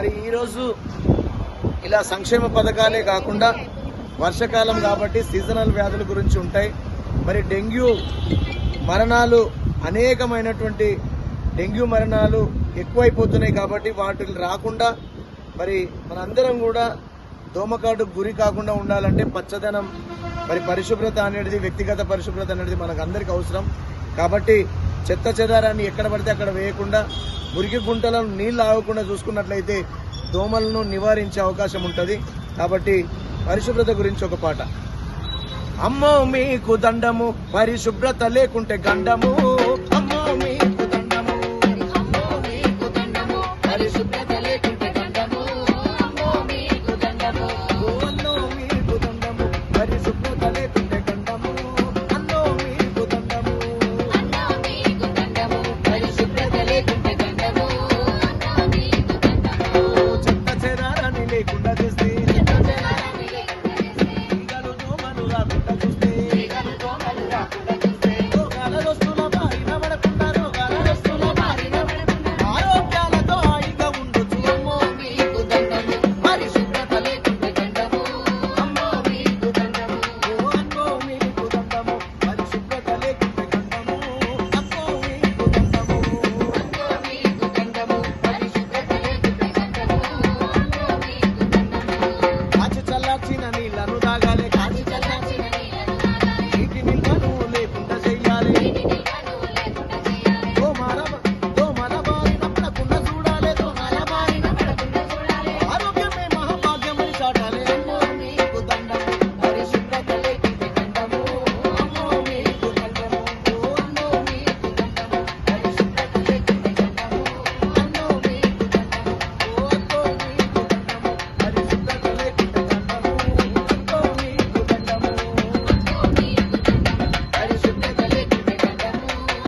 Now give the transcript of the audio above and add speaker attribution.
Speaker 1: మరి ఈరోజు ఇలా సంక్షేమ పథకాలే కాకుండా వర్షాకాలం కాబట్టి సీజనల్ వ్యాధుల గురించి ఉంటాయి. మరి డెంగ్యూ మరణాలు అనేకమైనటువంటి డెంగ్యూ మరణాలు ఎక్కువైపోతున్నాయి కాబట్టి వాటిని రాకుండా మరి మనందరం కూడా దోమకాటు గురి కాకుండా ఉండాలంటే పచ్చదనం మరి పరిశుభ్రత అనేది వ్యక్తిగత పరిశుభ్రత అనేది మనకు అందరికీ అవసరం. కాబట్టి చెత్త చెదారాన్ని ఎక్కడ పడితే అక్కడ వేయకుండా మురికి గుంటలను నీళ్ళు ఆగకుండా చూసుకున్నట్లయితే దోమలను నివారించే అవకాశం ఉంటుంది. కాబట్టి పరిశుభ్రత గురించి ఒక పాట. అమ్మో మీకు దండము పరిశుభ్రత లేకుంటే గండము. అమ్మో మీ china ni